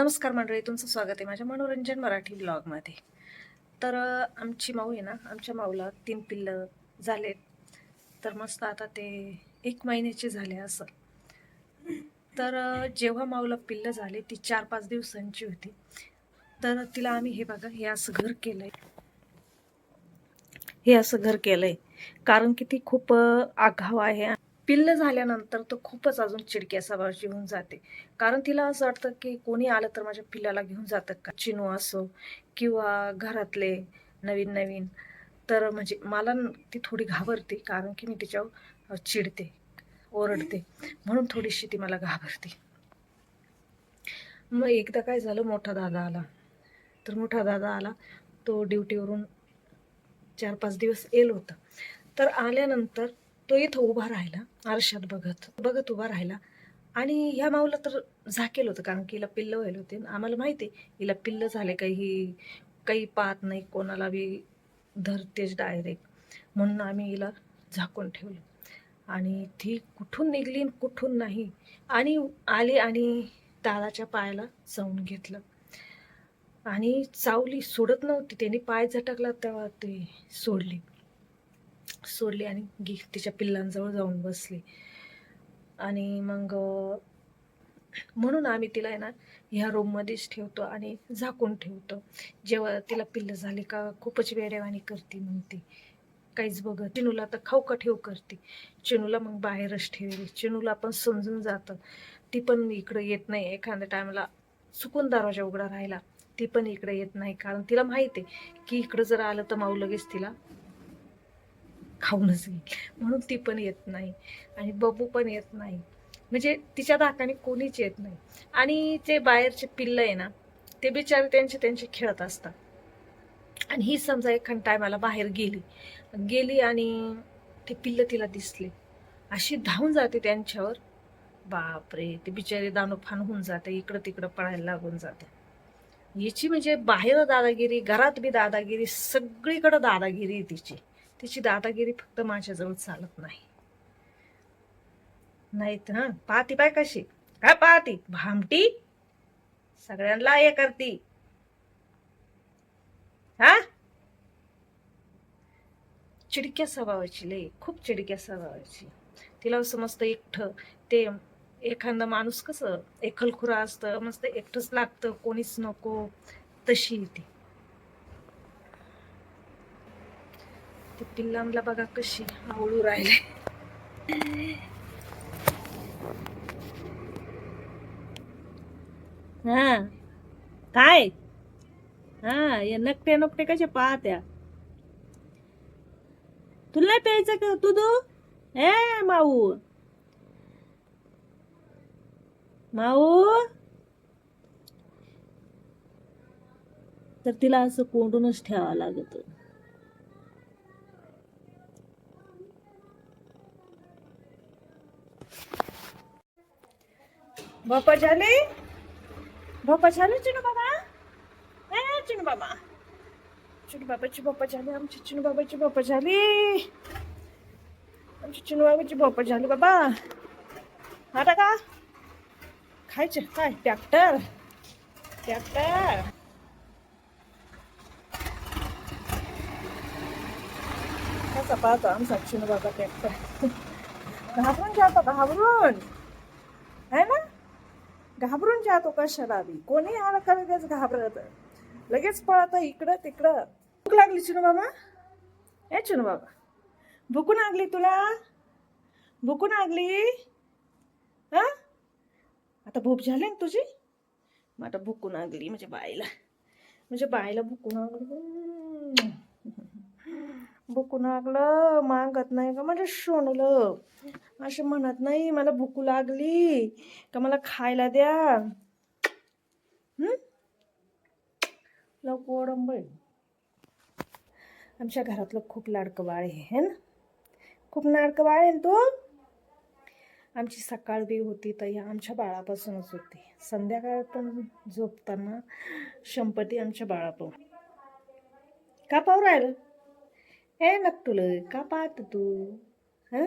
नमस्कार मंडळी तुमचं स्वागत आहे माझ्या मनोरंजन मराठी ब्लॉगमध्ये. तर आमची माऊ आहे ना आमच्या माऊला तीन पिल्लं झाले तर मस्त आता ते एक महिन्याचे झाले असं. तर जेव्हा माऊला पिल्लं झाले ती चार पाच दिवसांची होती. तर तिला आम्ही हे बघा हे असं घर केलं आहे हे असं घर केलं आहे कारण की ती खूप आघाव आहे. पिल्ल झाल्यानंतर तर खूपच अजून चिडक्या स्वभावाची होऊन जाते. कारण तिला असं वाटतं की कोणी आलं तर माझ्या पिल्लाला घेऊन जातं का? चिनू असो किंवा घरातले नवीन नवीन. तर म्हणजे मला ती थोडी घाबरते कारण की मी तिच्यावर चिडते ओरडते. म्हणून थोडीशी ती मला घाबरते. मग एकदा काय झालं मोठा दादा आला. तर मोठा दादा आला. तो ड्युटीवरून चार पाच दिवस येल होता. तर आल्यानंतर तो इथं उभा राहिला आरशात बघत बघत उभा राहिला. आणि ह्या माऊला तर झाकेल होतं कारण की हिला पिल्लं व्हायला होते. आम्हाला माहिती आहे हिला पिल्लं झाले काही काही पाहत नाही कोणाला बी धरतेच डायरेक्ट म्हणून आम्ही हिला झाकून ठेवलं. आणि ती कुठून निघली आणि कुठून नाही आणि आली आणि दादाच्या पायाला चावून घेतलं. आणि चावली सोडत नव्हती. त्याने पाय झटकला तेव्हा ते सोडली. सोडली आणि गी तिच्या पिल्लांजवळ जाऊन बसली. आणि मग म्हणून आम्ही तिला आहे ना ह्या रूममध्येच ठेवतो आणि झाकून ठेवतो. जेव्हा तिला पिल्लं झाली का खूपच वेड्यावानी करते मग ती काहीच बघत चिनूला तर खाऊ का ठेव करते. चिनूला मग बाहेरच ठेवली. चिनूला पण समजून जातं. ती पण इकडं येत नाही. एखाद्या टायमाला चुकून दरवाजा उघडा राहिला ती पण इकडे येत नाही. कारण तिला माहिती आहे की इकडं जर आलं तर माऊ लगेच तिला खाऊनच येईल म्हणून ती पण येत नाही. आणि बबू पण येत नाही. म्हणजे तिच्या धाकाने कोणीच येत नाही. आणि जे बाहेरचे पिल्लं आहे ना ते बिचारे त्यांचे त्यांचे खेळत असतात. आणि ही समजा एखाद टायमाला बाहेर गेली. गेली आणि ते पिल्लं तिला दिसले. अशी धावून जाते त्यांच्यावर. बापरे ते बिचारे दानोफान होऊन जाते इकडं तिकडं पळायला लागून जाते. याची म्हणजे बाहेर दादागिरी घरात बी दादागिरी सगळीकडं दादागिरी आहे तिची. तिची दादागिरी फक्त माझ्याजवळ चालत नाही. नाहीत ना पाहती पाय कशी? काय पाहती? भामटी? सगळ्यांना हे करती. हा? चिडक्या स्वभावाची लय खूप चिडक्या स्वभावाची. तिला समजतं एकठं ते एखादा माणूस कसं एकलखुरा असतं मस्त एकटंच लागतं कोणीच नको तशी ती. ते पिल्लांना बघा कशी आवळू राहिले. हा. काय? हा या नकटे नकटे कसे पाहत्या? तुला प्यायचं का? तू तू ए माऊ. माऊ. तर तिला असं कोंडूनच ठेवावं लागत. बापा झाले? बापा झाले चिनू बाबा? ए चिनू बाबा. चिनू बाबाची बाप्पा झाले आमची चिनू बाबाची बाप्पा झाली. आमची चिनू बाबाची बाप्पा झाली बाबा. आता का खायचे काय? ट्रॅक्टर. ट्रॅक्टर. कसा पाहतो आमचा चिनू बाबा ट्रॅक्टर? घाबरून जातो घाबरून. है ना? घाबरून जातो का बी कोणी आला का लगेच घाबरत? लगेच पळत इकडं तिकडं. भूक लागली चिनू बाबा ए चिनू बाबा भुकून लागली तुला? भुकून लागली? हा? आता भूक झाली ना तुझी? मग आता भुकून लागली म्हणजे बाईला. म्हणजे बाईला भुकून लागलं. भुकू लागलं मागत नाही का म्हणजे सोनलं असे म्हणत नाही मला भुकू लागली का मला खायला द्या. लवकोडंब लवकर आमच्या घरातलं खूप लाडकं बाळ आहे ना? खूप लाडकं बाळ आहे ना तू? आमची सकाळ बी होती तर ह्या आमच्या बाळापासूनच होती. संध्याकाळ पण झोपताना शंपती आमच्या बाळापासून. का पाहू राहिलं? ए नक्तुल का पाहत तू हं